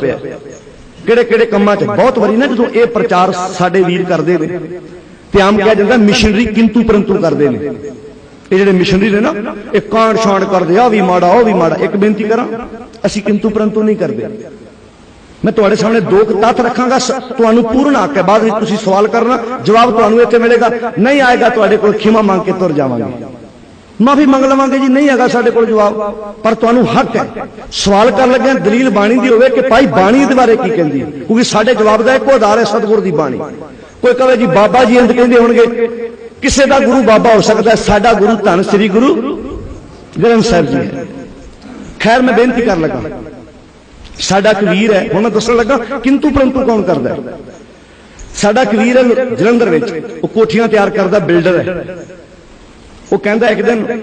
ਪਿਆ। ਕਿਹੜੇ ਕਿਹੜੇ ਕੰਮਾਂ 'ਚ? ਬਹੁਤ ਵਾਰੀ ਨਾ ਜਦੋਂ ਇਹ ਪ੍ਰਚਾਰ ਸਾਡੇ ਵੀਰ ਕਰਦੇ ਨੇ ਤੇ ਆਮ ਕਿਹਾ ਜਾਂਦਾ ਮਿਸ਼ਨਰੀ ਕਿੰਤੂ ਪਰੰਤੂ ਕਰਦੇ ਨੇ। ਇਹ ਜਿਹੜੇ ਮਿਸ਼ਨਰੀ ਨੇ ਨਾ, ਇਹ ਕਾਂਡ ਛਾਂਡ ਕਰਦੇ ਆ ਵੀ ਮਾੜਾ, ਉਹ ਵੀ ਮਾੜਾ। ਇੱਕ ਬੇਨਤੀ ਕਰਾਂ, ਅਸੀਂ ਕਿੰਤੂ ਪਰੰਤੂ ਨਹੀਂ ਕਰਦੇ। ਮੈਂ ਤੁਹਾਡੇ ਸਾਹਮਣੇ ਦੋ ਤੱਥ ਰੱਖਾਂਗਾ ਤੁਹਾਨੂੰ ਪੂਰਨ ਹੱਕ ਹੈ। ਬਾਅਦ ਵਿੱਚ ਤੁਸੀਂ ਸਵਾਲ ਕਰਨਾ, ਜਵਾਬ ਤੁਹਾਨੂੰ ਇੱਥੇ ਮਿਲੇਗਾ। ਨਹੀਂ ਆਏਗਾ, ਤੁਹਾਡੇ ਕੋਲ ਖਿਮਾ ਮੰਗ ਕੇ ਤੁਰ ਜਾਵਾਂਗੇ। ਮਾਫੀ ਮੰਗ ਲਵਾਂਗੇ ਜੀ, ਨਹੀਂ ਹੈਗਾ ਸਾਡੇ ਕੋਲ ਜਵਾਬ, ਪਰ ਤੁਹਾਨੂੰ ਹੱਕ ਹੈ। ਸਵਾਲ ਕਰਨ ਲੱਗਿਆ ਦਲੀਲ ਬਾਣੀ ਦੀ ਹੋਵੇ ਕਿ ਭਾਈ ਬਾਣੀ ਦੇ ਬਾਰੇ ਕੀ ਕਹਿੰਦੀ ਹੈ? ਕਿਉਂਕਿ ਸਾਡੇ ਜਵਾਬ ਦਾ ਇੱਕੋ ਆਧਾਰ ਹੈ ਸਤਿਗੁਰ ਦੀ ਬਾਣੀ। ਕੋਈ ਕਹੇ ਜੀ, ਬਾਬਾ ਜੀ ਇੰਦ ਕਹਿੰਦੇ ਹੋਣਗੇ, ਕਿਸੇ ਦਾ ਗੁਰੂ ਬਾਬਾ ਹੋ ਸਕਦਾ ਸਾਡਾ ਗੁਰੂ ਧੰਨ ਸ੍ਰੀ ਗੁਰੂ ਗ੍ਰੰਥ ਸਾਹਿਬ ਜੀ ਹੈ। ਖੈਰ, ਮੈਂ ਬੇਨਤੀ ਕਰਨ ਲੱਗਾ। ਸਾਡਾ ਕਬੀਰ ਹੈ, ਹੁਣ ਮੈਂ ਦੱਸਣ ਲੱਗਾ, ਕਿੰਤੂ ਪਰੰਤੂ ਕੌਣ ਕਰਦਾ ਸਾਡਾ ਕਬੀਰ ਹੈ ਜਲੰਧਰ ਵਿੱਚ, ਉਹ ਕੋਠੀਆਂ ਤਿਆਰ ਕਰਦਾ, ਬਿਲਡਰ ਹੈ। ਉਹ ਕਹਿੰਦਾ ਇੱਕ ਦਿਨ,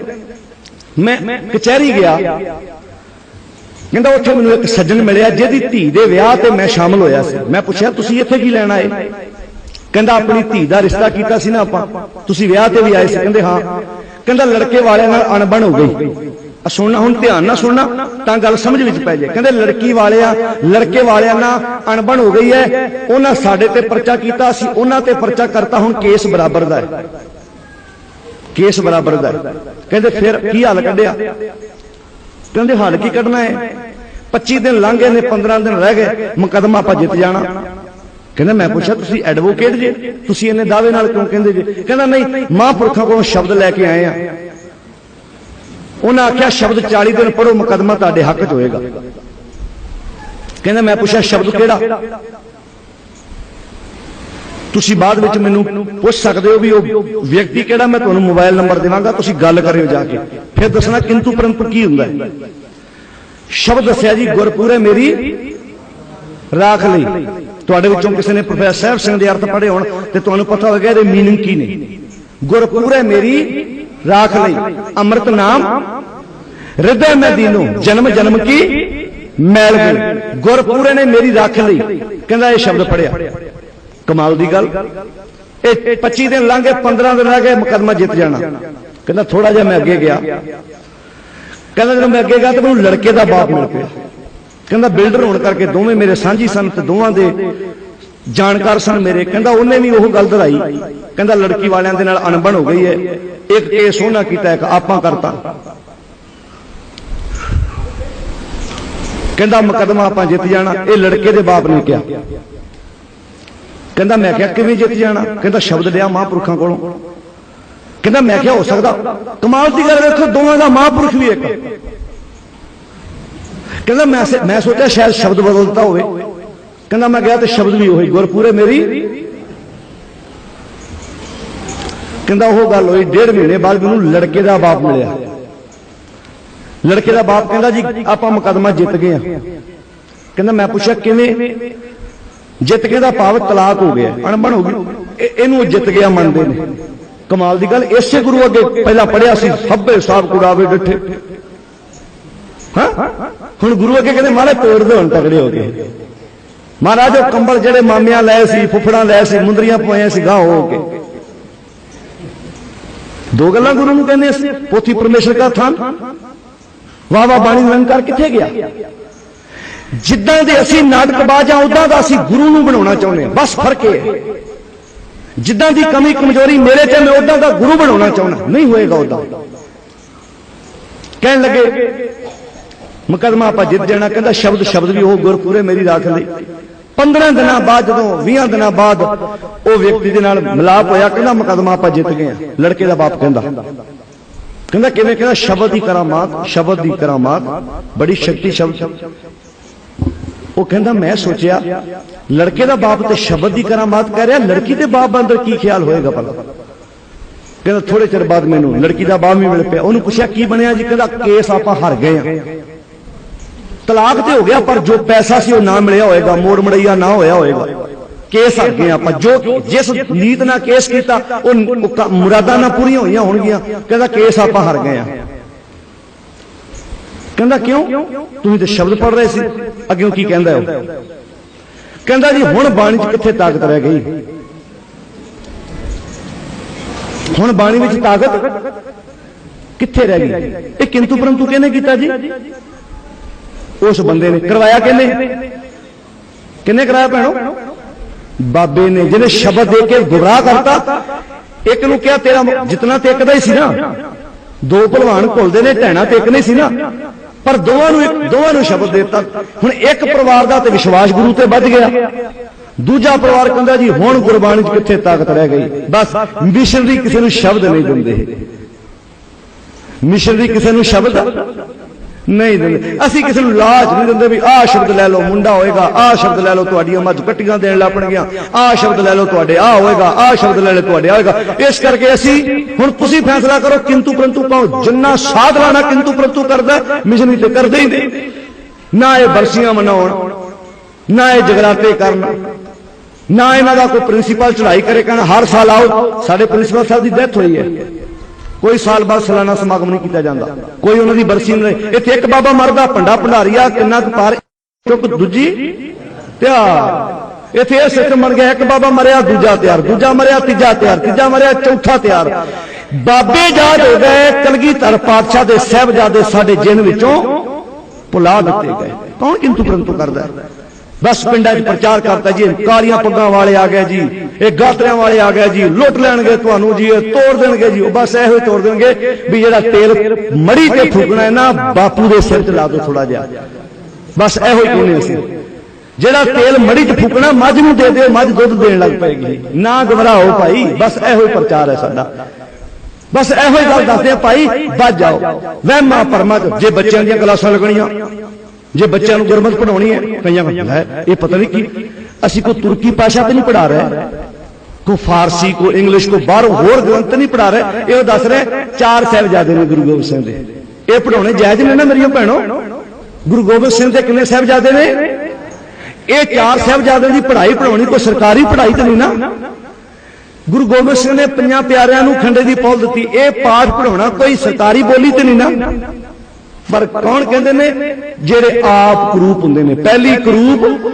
ਮੈਂ ਕਚਹਿਰੀ ਗਿਆ। ਕਹਿੰਦਾ ਉੱਥੇ ਮੈਨੂੰ ਇੱਕ ਸੱਜਣ ਮਿਲਿਆ, ਜਿਹਦੀ ਧੀ ਦੇ ਵਿਆਹ ਤੇ ਮੈਂ ਸ਼ਾਮਲ ਹੋਇਆ ਸੀ। ਮੈਂ ਪੁੱਛਿਆ, ਤੁਸੀਂ ਇੱਥੇ ਕੀ ਲੈਣ ਆਏ? ਕਹਿੰਦਾ, ਆਪਣੀ ਧੀ ਦਾ ਰਿਸ਼ਤਾ ਕੀਤਾ ਸੀ ਨਾ ਆਪਾਂ। ਤੁਸੀਂ ਵਿਆਹ ਤੇ ਵੀ ਆਏ ਸੀ। ਕਹਿੰਦੇ, ਹਾਂ। ਕਹਿੰਦਾ, ਲੜਕੇ ਵਾਲਿਆਂ ਨਾਲ ਅਣਬਣ ਹੋ ਗਈ। ਆ ਸੁਣਨਾ, ਹੁਣ ਧਿਆਨ ਨਾਲ ਸੁਣਨਾ, ਤਾਂ ਗੱਲ ਸਮਝ ਵਿੱਚ ਪੈ ਜਾਏ ਕਹਿੰਦੇ, ਲੜਕੀ ਵਾਲਿਆਂ, ਲੜਕੇ ਵਾਲਿਆਂ ਨਾਲ ਅਣਬਣ ਹੋ ਗਈ ਹੈ। ਉਹਨਾਂ ਸਾਡੇ ਤੇ ਪਰਚਾ ਕੀਤਾ ਸੀ, ਉਹਨਾਂ ਤੇ ਪਰਚਾ ਕਰਤਾ, ਹੁਣ ਕੇਸ ਬਰਾਬਰ ਦਾ ਹੈ। ਕੇਸ ਬਰਾਬਰ ਦਾ ਕਹਿੰਦੇ ਫਿਰ ਕੀ ਹਾਲ ਕੱਢਿਆ? ਕਹਿੰਦੇ ਹੱਲ ਕੀ ਕੱਢਣਾ ਹੈ? 25 ਦਿਨ ਲੰਘ ਗਏ ਨੇ 15 ਦਿਨ ਰਹਿ ਗਏ, ਮੁਕਦਮਾ ਆਪਾਂ ਜਿੱਤ ਜਾਣਾ। ਕਹਿੰਦਾ ਮੈਂ ਪੁੱਛਿਆ, ਤੁਸੀਂ ਐਡਵੋਕੇਟ ਜੇ? ਤੁਸੀਂ ਇਹਨੇ ਦਾਅਵੇ ਨਾਲ ਕਿਉਂ ਕਹਿੰਦੇ ਜੇ? ਕਹਿੰਦਾ ਨਹੀਂ, ਮਹਾਂਪੁਰਖਾਂ ਕੋਲੋਂ ਸ਼ਬਦ ਲੈ ਕੇ ਆਏ ਆ। ਉਹਨਾਂ ਆਖਿਆ, ਸ਼ਬਦ 40 ਦਿਨ ਪੜੋ ਮੁਕਦਮਾ ਤੁਹਾਡੇ ਹੱਕ 'ਚ ਹੋਏਗਾ। ਕਹਿੰਦਾ ਮੈਂ ਪੁੱਛਿਆ, ਸ਼ਬਦ ਕਿਹੜਾ? ਤੁਸੀਂ ਬਾਅਦ ਵਿੱਚ ਮੈਨੂੰ ਪੁੱਛ ਸਕਦੇ ਹੋ ਵੀ ਉਹ ਵਿਅਕਤੀ ਕਿਹੜਾ, ਮੈਂ ਤੁਹਾਨੂੰ ਮੋਬਾਈਲ ਨੰਬਰ ਦੇਵਾਂਗਾ, ਤੁਸੀਂ ਗੱਲ ਕਰਿਓ ਜਾ ਕੇ। ਫਿਰ ਦੱਸਣਾ ਕਿੰਤੂ ਪਰੰਤੂ ਕੀ ਹੁੰਦਾ ਹੈ। ਸ਼ਬਦ ਦੱਸਿਆ ਜੀ, ਗੁਰਪੂਰੇ ਮੇਰੀ ਰਾਖ ਲਈ। ਤੁਹਾਡੇ ਵਿੱਚੋਂ ਕਿਸੇ ਨੇ ਪ੍ਰੋਫੈਸਰ ਸਾਹਿਬ ਸਿੰਘ ਦੇ ਅਰਥ ਪੜ੍ਹੇ ਹੋਣ ਤੇ ਤੁਹਾਨੂੰ ਪਤਾ ਹੋਵੇਗਾ ਇਹਦੇ ਮੀਨਿੰਗ ਕੀ ਨੇ। ਗੁਰਪੂਰੇ ਮੇਰੀ ਰਾਖ ਲਈ। ਅੰਮ੍ਰਿਤ ਨਾਮ ਹਿਰਦੇ ਮੈਂ ਦੀਨੋ, ਜਨਮ ਜਨਮ ਕੀ ਮੈਲ ਗਈ। ਗੁਰਪੂਰੇ ਨੇ ਮੇਰੀ ਰਾਖ ਲਈ। ਕਹਿੰਦਾ ਇਹ ਸ਼ਬਦ ਪੜਿਆ ਕਮਾਲ ਦੀ ਗੱਲ। ਇਹ 25 ਦਿਨ ਲੰਘੇ 15 ਦਿਨ ਰਹਿ ਗਏ, ਮੁਕਦਮਾ ਜਿੱਤ ਜਾਣਾ। ਕਹਿੰਦਾ ਥੋੜਾ ਜਿਹਾ ਮੈਂ ਅੱਗੇ ਗਿਆ। ਕਹਿੰਦਾ ਜਦੋਂ ਮੈਂ ਅੱਗੇ ਗਿਆ ਤਾਂ ਮੈਨੂੰ ਲੜਕੇ ਦਾ ਬਾਪ ਮਿਲ ਪਿਆ। ਕਹਿੰਦਾ ਬਿਲਡਰ ਹੋਣ ਕਰਕੇ ਦੋਵੇਂ ਮੇਰੇ ਸਾਂਝੀ ਸਨ ਤੇ ਦੋਵਾਂ ਦੇ ਜਾਣਕਾਰ ਸਨ ਮੇਰੇ। ਕਹਿੰਦਾ ਉਹਨੇ ਵੀ ਉਹ ਗੱਲ ਦਰਾਈ ਕਹਿੰਦਾ ਲੜਕੀ ਵਾਲਿਆਂ ਦੇ ਨਾਲ ਅਣਬਣ ਹੋ ਗਈ ਹੈ। ਇੱਕ ਕੇਸ ਉਹਨਾਂ ਕੀਤਾ, ਇੱਕ ਆਪਾਂ ਕਰਤਾ। ਕਹਿੰਦਾ ਮੁਕਦਮਾ ਆਪਾਂ ਜਿੱਤ ਜਾਣਾ। ਇਹ ਲੜਕੇ ਦੇ ਬਾਪ ਨੇ ਕਿਹਾ। ਕਹਿੰਦਾ ਮੈਂ ਕਿਹਾ ਕਿਵੇਂ ਜਿੱਤ ਜਾਣਾ? ਕਹਿੰਦਾ ਸ਼ਬਦ ਲਿਆ ਮਹਾਂਪੁਰਖਾਂ ਕੋਲੋਂ। ਕਹਿੰਦਾ ਮੈਂ ਕਿਹਾ ਹੋ ਸਕਦਾ ਕਮਾਲ ਦੀ ਗੱਲ ਵੇਖੋ, ਦੋਵਾਂ ਦਾ ਮਹਾਂਪੁਰਖ ਵੀ ਇੱਕ। ਕਹਿੰਦਾ ਮੈਂ ਸੇ- ਮੈਂ ਸੋਚਿਆ ਸ਼ਾਇਦ ਸ਼ਬਦ ਬਦਲਦਾ ਹੋਵੇ। ਕਹਿੰਦਾ ਮੈਂ ਗਿਆ ਤੇ ਸ਼ਬਦ ਵੀ ਉਹੀ, ਗੁਰਪੂਰੇ ਮੇਰੀ। ਕਹਿੰਦਾ ਉਹ ਗੱਲ ਹੋਈ, ਡੇਢ ਮਹੀਨੇ ਬਾਅਦ ਮੈਨੂੰ ਲੜਕੇ ਦਾ ਬਾਪ ਮਿਲਿਆ। ਲੜਕੇ ਦਾ ਬਾਪ ਕਹਿੰਦਾ ਜੀ, ਆਪਾਂ ਮੁਕਦਮਾ ਜਿੱਤ ਗਏ ਆ ਕਹਿੰਦਾ ਮੈਂ ਪੁੱਛਿਆ ਕਿਵੇਂ? ਜਿੱਤ ਕੇ ਦਾ ਭਾਵ ਤਲਾਕ ਹੋ ਗਿਆ। ਅਣਬਣ ਹੋ ਗਈ। ਇਹ- ਇਹਨੂੰ ਜਿੱਤ ਗਿਆ ਮੰਨਦੇ ਨੇ। ਕਮਾਲ ਦੀ ਗੱਲ ਇਸੇ ਗੁਰੂ ਅੱਗੇ ਪਹਿਲਾਂ ਪੜਿਆ ਸੀ ਸਭੇ ਸਾਹਿਬ ਕੁੜਾਵੇ ਡਿੱਠੇ ਹਾਂ? ਹੁਣ ਗੁਰੂ ਅੱਗੇ ਕਹਿੰਦੇ ਮਾਰੇ ਤੋੜ ਦੇ ਹੁਣ ਤਗੜੇ ਹੋ ਗਏ। ਮਹਾਰਾਜ ਉਹ ਕੰਬਲ ਜਿਹੜੇ ਮਾਮਿਆਂ ਲਏ ਸੀ ਫੁੱਫੜਾਂ ਲਏ ਸੀ ਮੁੰਦਰੀਆਂ ਪਵਾਈਆਂ ਸੀ ਗਾਹ ਹੋ ਕੇ ਦੋ ਗੱਲਾਂ ਗੁਰੂ ਨੂੰ ਕਹਿੰਦੇ ਸੀ ਪੋਥੀ ਪਰਮੇਸ਼ਰ ਦਾ ਥਾਨ। ਵਾਹ ਵਾਹ ਬਾਣੀ ਨਿਰੰਕਾਰ ਕਿੱਥੇ ਗਿਆ? ਜਿੱਦਾਂ ਦੇ ਅਸੀਂ ਨਾਟਕਬਾਜ਼ ਆ ਉਦਾਂ ਦਾ ਅਸੀਂ ਗੁਰੂ ਨੂੰ ਬਣਾਉਣਾ ਚਾਹੁੰਦੇ ਹਾਂ। ਬਸ ਫ਼ਰਕ ਇਹ ਹੈ। ਜਿੱਦਾਂ ਦੀ ਕਮੀ, ਕਮਜ਼ੋਰੀ ਮੇਰੇ ਤੇ ਮੈਂ ਉਦਾਂ ਦਾ ਗੁਰੂ ਬਣਾਉਣਾ ਚਾਹੁੰਦਾ। ਨਹੀਂ ਹੋਏਗਾ ਉਦਾਂ। ਕਹਿਣ ਲੱਗੇ, ਮੁਕਦਮਾ ਆਪਾਂ ਜਿੱਤ ਜਾਣਾ। ਕਹਿੰਦਾ ਸ਼ਬਦ ਸ਼ਬਦ ਵੀ ਉਹ ਗੁਰਪੂਰੇ ਮੇਰੀ ਰਾਖ ਲਈ। 15 ਦਿਨਾਂ ਬਾਅਦ, ਜਦੋਂ 20 ਦਿਨਾਂ ਬਾਅਦ ਉਹ ਵਿਅਕਤੀ ਦੇ ਨਾਲ ਮਿਲਾਪ ਹੋਇਆ, ਕਹਿੰਦਾ ਮੁਕਦਮਾ ਆਪਾਂ ਜਿੱਤ ਗਏ ਹਾਂ। ਲੜਕੇ ਦਾ ਬਾਪ ਕਹਿੰਦਾ। ਕਹਿੰਦਾ ਕਿਵੇਂ? ਕਹਿੰਦਾ ਸ਼ਬਦ ਦੀ ਕਰਾਮਾਤ, ਸ਼ਬਦ ਦੀ ਕਰਾਮਾਤ। ਬੜੀ ਸ਼ਕਤੀ ਸ਼ਬਦ। ਉਹ ਕਹਿੰਦਾ, ਮੈਂ ਸੋਚਿਆ, ਲੜਕੇ ਦਾ ਬਾਪ ਤੇ ਸ਼ਬਦ ਦੀ ਕਰਾਮਾਤ ਕਰ ਰਿਹਾ, ਲੜਕੀ ਦੇ ਬਾਪ ਅੰਦਰ ਕੀ ਖਿਆਲ ਹੋਏਗਾ ਭਲਾ? ਕਹਿੰਦਾ ਥੋੜੇ ਚਿਰ ਬਾਅਦ ਮੈਨੂੰ ਲੜਕੀ ਦਾ ਬਾਪ ਵੀ ਮਿਲ ਪਿਆ। ਉਹਨੂੰ ਪੁੱਛਿਆ, ਕੀ ਬਣਿਆ ਜੀ? ਕਹਿੰਦਾ, ਕੇਸ ਆਪਾਂ ਹਾਰ ਗਏ ਆ ਤਲਾਕ ਤੇ ਹੋ ਗਿਆ, ਪਰ ਜੋ ਪੈਸਾ ਸੀ ਉਹ ਨਾ ਮਿਲਿਆ ਹੋਏਗਾ, ਮੋੜ ਮੜਈਆ ਨਾ ਹੋਇਆ ਹੋਏਗਾ। ਕੇਸ ਹਾਰ ਗਏ ਆਪਾਂ। ਜੋ ਜਿਸ ਨੀਤ ਨਾਲ ਕੇਸ ਕੀਤਾ, ਉਹ ਮੁਰਾਦਾਂ ਨਾ ਪੂਰੀਆਂ ਹੋਈਆਂ ਹੋਣਗੀਆਂ। ਕਹਿੰਦਾ, ਕੇਸ ਆਪਾਂ ਹਾਰ ਗਏ ਆ ਕਹਿੰਦਾ ਕਿਉਂ? ਤੁਸੀਂ ਤੇ ਸ਼ਬਦ ਪੜ ਰਹੇ ਸੀ। ਅੱਗੇ ਕੀ ਕਹਿੰਦਾ ਉਹ? ਕਹਿੰਦਾ ਜੀ, ਹੁਣ ਬਾਣੀ 'ਚ ਕਿੱਥੇ ਤਾਕਤ ਰਹਿ ਗਈ? ਹੁਣ ਬਾਣੀ ਵਿੱਚ ਤਾਕਤ ਕਿੱਥੇ ਰਹਿ ਗਈ? ਇਹ ਕਿੰਤੂ ਪਰੰਤੂ ਕਿਹਨੇ ਕੀਤਾ ਜੀ? ਉਸ ਬੰਦੇ ਨੇ ਕਰਵਾਇਆ ਕਿਹਨੇ? ਕਿਹਨੇ ਕਰਾਇਆ ਭੈਣੋ? ਬਾਬੇ ਨੇ, ਜਿਹਨੇ ਸ਼ਬਦ ਦੇ ਕੇ ਗੁੰਮਰਾਹ ਕਰਤਾ, ਇੱਕ ਨੂੰ ਕਿਹਾ, ਤੇਰਾ ਜਿਤਨਾ ਤੇ ਇੱਕ ਦਾ ਹੀ ਸੀ ਨਾ। ਦੋ ਭਲਵਾਨ ਭੁੱਲਦੇ ਨੇ ਢਹਿਣਾ ਤੇ ਇੱਕ ਨਹੀਂ ਸੀ ਨਾ। ਪਰ ਦੋਵਾਂ ਨੂੰ ਇੱਕ ਦੋਵਾਂ ਨੂੰ ਸ਼ਬਦ ਦੇ ਦਿੱਤਾ। ਹੁਣ ਇੱਕ ਪਰਿਵਾਰ ਦਾ ਤੇ ਵਿਸ਼ਵਾਸ ਗੁਰੂ ਤੇ ਵੱਧ ਗਿਆ। ਦੂਜਾ ਪਰਿਵਾਰ ਕਹਿੰਦਾ ਜੀ, ਹੁਣ ਗੁਰਬਾਣੀ 'ਚ ਕਿੱਥੇ ਤਾਕਤ ਰਹਿ ਗਈ? ਬਸ, ਮਿਸ਼ਨਰੀ ਕਿਸੇ ਨੂੰ ਸ਼ਬਦ ਨਹੀਂ ਦਿੰਦੇ। ਮਿਸ਼ਨਰੀ ਕਿਸੇ ਨੂੰ ਸ਼ਬਦ ਨਹੀਂ ਦਿੰਦੇ। ਅਸੀਂ ਕਿਸੇ ਨੂੰ ਲਾਜ ਨਹੀਂ ਦਿੰਦੇ ਵੀ ਆਹ ਸ਼ਬਦ ਲੈ ਲਓ ਮੁੰਡਾ ਹੋਏਗਾ ਆਹ ਸ਼ਬਦ ਲੈ ਲਓ ਤੁਹਾਡੀਆਂ ਮੱਝ ਕੱਟੀਆਂ ਦੇਣ ਲੱਪਣਗੀਆਂ ਆਹ ਸ਼ਬਦ ਲੈ ਲਓ ਤੁਹਾਡੇ ਆਹ ਹੋਏਗਾ ਆਹ ਸ਼ਬਦ ਲੈ ਲਓ ਤੁਹਾਡੇ ਆਹ ਹੋਏਗਾ। ਇਸ ਕਰਕੇ ਅਸੀਂ ਹੁਣ ਤੁਸੀਂ ਫੈਸਲਾ ਕਰੋ ਕਿੰਤੂ ਪਰੰਤੂ ਪਾਓ ਜਿੰਨਾ ਸਾਧ ਲਾਣਾ ਕਿੰਤੂ ਪਰੰਤੂ ਕਰਦਾ ਮਿਸ਼ਨਰੀ ਤੇ ਕਰਦੇ ਹੀ ਨਾ ਇਹ ਬਰਸੀਆਂ ਮਨਾਉਣ ਨਾ ਇਹ ਜਗਰਾਤੇ ਕਰਨ ਨਾ ਇਹਨਾਂ ਦਾ ਕੋਈ ਪ੍ਰਿੰਸੀਪਲ ਚੜ੍ਹਾਈ ਕਰੇ ਕਹਿਣ ਹਰ ਸਾਲ ਆਓ ਸਾਡੇ ਪ੍ਰਿੰਸੀਪਲ ਸਾਹਿਬ ਦੀ ਡੈਥ ਹੋਈ ਹੈ। ਕੋਈ ਸਾਲ ਬਾਅਦ ਸਾਲਾਨਾ ਸਮਾਗਮ ਨਹੀਂ ਕੀਤਾ ਜਾਂਦਾ। ਕੋਈ ਉਹਨਾਂ ਦੀ ਬਰਸੀ ਨਹੀਂ। ਇੱਥੇ ਇੱਕ ਬਾਬਾ ਮਰਦਾ, ਭੰਡਾ ਭੰਡਾਰੀਆ, ਕਿੰਨਾ ਕੁ ਪਾਰ ਚੁੱਕ ਦੂਜੀ ਤਿਆਰ। ਇੱਥੇ ਇਹ ਸਿੱਖ ਮਰ ਗਿਆ, ਇੱਕ ਬਾਬਾ ਮਰਿਆ, ਦੂਜਾ ਤਿਆਰ। ਦੂਜਾ ਮਰਿਆ, ਤੀਜਾ ਤਿਆਰ। ਤੀਜਾ ਮਰਿਆ, ਚੌਥਾ ਤਿਆਰ। ਬਾਬੇ ਯਾਦ ਹੋ ਗਏ ਕਲਗੀਧਰ ਪਾਤਸ਼ਾਹ ਦੇ ਸਹਿਬਜ਼ਾਦੇ ਸਾਡੇ ਜਿਨ ਵਿੱਚੋਂ ਭੁਲਾ ਦਿੱਤੇ ਗਏ। ਕੌਣ ਕਿੰਤੂ ਪਰੰਤੂ ਕਰਦਾ ਬਸ ਪਿੰਡਾਂ 'ਚ ਪ੍ਰਚਾਰ ਕਰਦਾ ਜੀ, ਕਾਲੀਆਂ ਪੱਗਾਂ ਵਾਲੇ ਆ ਗਏ ਜੀ। ਇਹ ਗਾਤਰਿਆਂ ਵਾਲੇ ਆ ਗਏ ਜੀ, ਲੁੱਟ ਲੈਣਗੇ ਤੁਹਾਨੂੰ ਜੀ, ਇਹ ਤੋੜ ਦੇਣਗੇ ਜੀ, ਉਹ ਬਸ ਇਹੋ ਹੀ ਤੋੜ ਦੇਣਗੇ ਵੀ ਜਿਹੜਾ ਤੇਲ ਮੜੀ ਤੇ ਫੂਕਣਾ ਨਾ, ਬਾਪੂ ਦੇ ਸਿਰ 'ਚ ਲਾ ਦਿਓ ਥੋੜਾ ਜਿਹਾ। ਬਸ ਇਹੋ ਹੀ ਕਹਿੰਦੇ ਅਸੀਂ। ਜਿਹੜਾ ਤੇਲ ਮੜੀ 'ਚ ਫੂਕਣਾ, ਮੱਝ ਨੂੰ ਦੇ ਦਿਓ, ਮੱਝ ਦੁੱਧ ਦੇਣ ਲੱਗ ਪਏਗੀ। ਨਾ ਘਬਰਾਓ ਭਾਈ, ਬਸ ਇਹੋ ਹੀ ਪ੍ਰਚਾਰ ਹੈ ਸਾਡਾ। ਬਸ ਇਹੋ ਹੀ ਗੱਲ ਦੱਸਦੇ ਆ ਭਾਈ, ਵੱਜ ਜਾਓ। ਵਹਿਮਾਂ ਭਰਮਾਂ 'ਚ, ਜੇ ਬੱਚਿਆਂ ਦੀਆਂ ਕਲਾਸਾਂ ਲੱਗਣੀਆਂ, ਜੇ ਬੱਚਿਆਂ ਨੂੰ ਗੁਰਮਤਿ ਪੜਾਉਣੀ ਹੈ, ਕਈਆਂ ਨੂੰ ਇਹ ਪਤਾ ਨਹੀਂ ਕੀ। ਅਸੀਂ ਕੋਈ ਤੁਰਕੀ ਭਾਸ਼ਾ ਤੇ ਨਹੀਂ ਪੜਾ ਰਿਹਾ। ਕੋ ਫਾਰਸੀ ਕੋ ਇੰਗਲਿਸ਼ ਕੋ ਬਾਹਰੋਂ ਹੋਰ ਗ੍ਰੰਥ ਨਹੀਂ ਪੜਾ ਰਿਹਾ। ਇਹ ਦੱਸ ਰਿਹਾ, ਚਾਰ ਸਾਹਿਬਜ਼ਾਦੇ ਨੇ ਗੁਰੂ ਗੋਬਿੰਦ ਸਿੰਘ ਦੇ। ਇਹ ਪੜਾਉਣੇ ਜਾਇਜ਼ ਨੇ ਨਾ ਮੇਰੀਆਂ ਭੈਣੋ? ਗੁਰੂ ਗੋਬਿੰਦ ਸਿੰਘ ਦੇ ਕਿੰਨੇ ਸਾਹਿਬਜ਼ਾਦੇ ਨੇ? ਇਹ ਚਾਰ ਸਾਹਿਬਜ਼ਾਦਿਆਂ ਦੀ ਪੜ੍ਹਾਈ ਪੜਾਉਣੀ ਕੋਈ ਸਰਕਾਰੀ ਪੜ੍ਹਾਈ ਤਾਂ ਨਹੀਂ ਨਾ। ਗੁਰੂ ਗੋਬਿੰਦ ਸਿੰਘ ਨੇ ਪੰਜਾਂ ਪਿਆਰਿਆਂ ਨੂੰ ਖੰਡੇ ਦੀ ਪੌਲ ਦਿੱਤੀ। ਇਹ ਪਾਠ ਪੜਾਉਣਾ ਕੋਈ ਸਰਕਾਰੀ ਬੋਲੀ ਤੇ ਨਹੀਂ ਨਾ। ਪਰ ਕੌਣ ਕਹਿੰਦੇ ਨੇ? ਜਿਹੜੇ ਆਪ ਕਰੂਪ ਹੁੰਦੇ ਨੇ। ਪਹਿਲੀ ਕਰੂਪ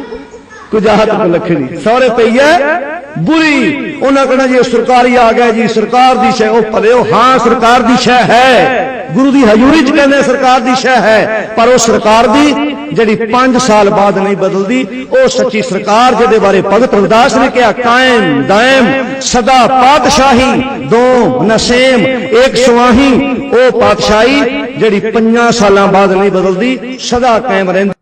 ਕੁਜਾਹਤ ਲਖਣੀ ਸਹੁਰੇ ਪਈ ਹੈ ਬੁਰੀ ਉਹਨਾਂ ਕਹਿੰਦਾ ਜੀ ਇਹ ਸਰਕਾਰੀ ਆ ਗਿਆ ਜੀ ਸਰਕਾਰ ਦੀ ਸ਼ੈ ਉਹ ਭਲੇ ਉਹ ਹਾਂ ਸਰਕਾਰ ਦੀ ਸ਼ੈ ਹੈ ਗੁਰੂ ਦੀ ਹਜ਼ੂਰੀ ਚ ਕਹਿੰਦੇ ਸਰਕਾਰ ਦੀ ਸ਼ੈ ਹੈ ਪਰ ਉਹ ਸਰਕਾਰ ਦੀ ਜਿਹੜੀ 5 ਸਾਲ ਬਾਅਦ ਨਹੀਂ ਬਦਲਦੀ ਉਹ ਸੱਚੀ ਸਰਕਾਰ ਜਿਹਦੇ ਬਾਰੇ ਭਗਤ ਰਵਿਦਾਸ ਨੇ ਕਿਹਾ ਕਾਇਮ ਦਾਇਮ ਸਦਾ ਪਾਤਸ਼ਾਹੀ ਦੋ ਨਸੇਮ ਇੱਕ ਸੁਆਹੀ ਉਹ ਪਾਤਸ਼ਾਹੀ ਜਿਹੜੀ 5 ਸਾਲਾਂ ਬਾਅਦ ਨਹੀਂ ਬਦਲਦੀ ਸਦਾ ਕਾਇਮ ਰਹਿੰਦੀ